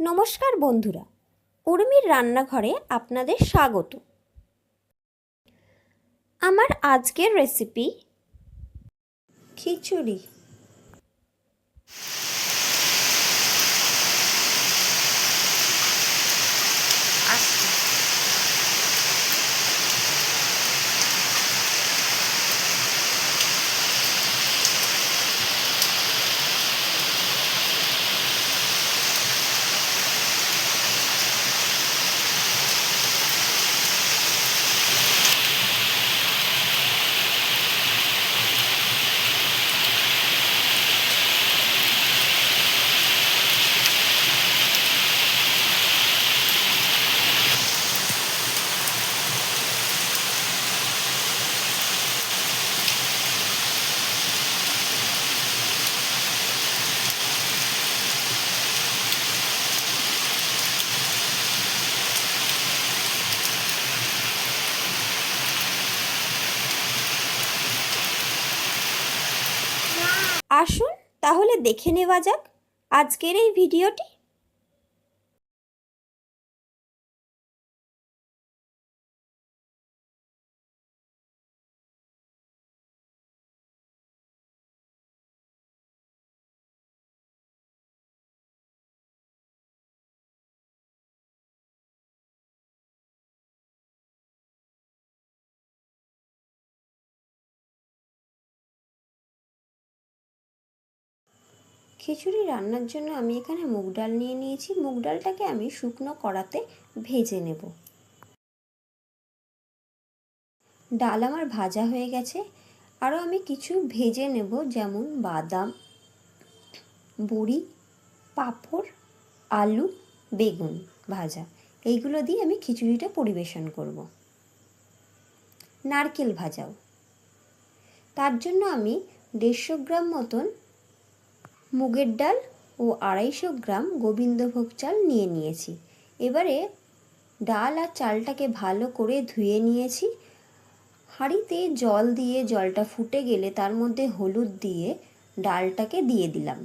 নমস্কার বন্ধুরা উর্মির রান্নাঘরে আপনাদের স্বাগত। আমার আজকের রেসিপি খিচুড়ি। আসুন তাহলে দেখে নেওয়া যাক আজকের এই ভিডিওটি খিচুড়ি রান্নার জন্য আমি এখানে মুগ ডাল নিয়ে নিয়েছি। মুগ ডালটাকে আমি শুকনো কড়াতে ভেজে নেব। ডাল আমার ভাজা হয়ে গেছে। আরও আমি কিছু ভেজে নেব, যেমন বাদাম, বড়ি, পাঁপড়, আলু, বেগুন ভাজা। এইগুলো দিয়ে আমি খিচুড়িটা পরিবেশন করব। নারকেল ভাজাও। তার জন্য আমি দেড়শো গ্রাম মতন মুগের ডাল ও আড়াইশো গ্রাম গোবিন্দভোগ চাল নিয়ে নিয়েছি। এবারে ডাল আর চালটাকে ভালো করে ধুয়ে নিয়েছি। হাঁড়িতে জল দিয়ে জলটা ফুটে গেলে তার মধ্যে হলুদ দিয়ে ডালটাকে দিয়ে দিলাম।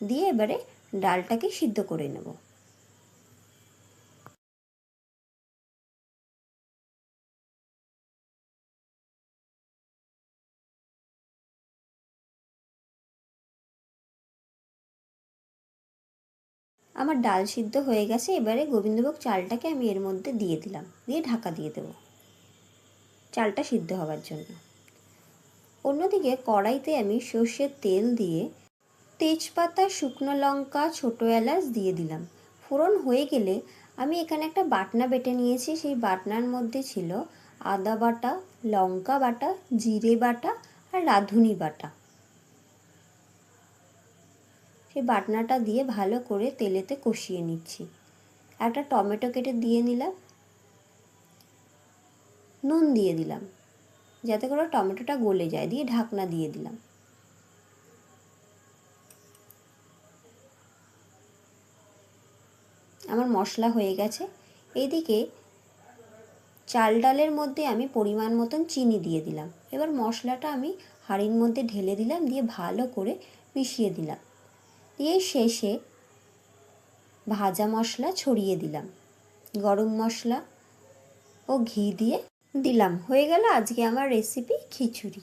দিয়ে এবারে ডালটাকে সিদ্ধ করে নেব। আমার ডাল সিদ্ধ হয়ে গেছে, এবারে গোবিন্দভোগ চালটাকে আমি এর মধ্যে দিয়ে দিলাম, দিয়ে ঢাকা দিয়ে দেবো। চালটা সিদ্ধ হওয়ার জন্য। অন্যদিকে কড়াইতে আমি সর্ষের তেল দিয়ে তেজপাতা, শুকনো লঙ্কা, ছোটো এলাচ দিয়ে দিলাম। ফোড়ন হয়ে গেলে আমি এখানে একটা বাটনা বেটে নিয়েছি, সেই বাটনার মধ্যে ছিল আদা বাটা, লঙ্কা বাটা, জিরে বাটা আর রাঁধুনি বাটা। সেই বাটনাটা দিয়ে ভালো করে তেলেতে কষিয়ে নিচ্ছি। একটা টমেটো কেটে দিয়ে নিলাম। নুন দিয়ে দিলাম। যাতে করে টমেটোটা গলে যায়, দিয়ে ঢাকনা দিয়ে দিলাম। আমার মশলা হয়ে গেছে। এইদিকে চাল ডালের মধ্যে আমি পরিমাণ মতন চিনি দিয়ে দিলাম। এবার মশলাটা আমি হাঁড়ির মধ্যে ঢেলে দিলাম, দিয়ে ভালো করে মিশিয়ে দিলাম। দিয়ে শেষে ভাজা মশলা ছড়িয়ে দিলাম। গরম মশলা ও ঘি দিয়ে দিলাম। হয়ে গেল আজকে আমার রেসিপি খিচুড়ি।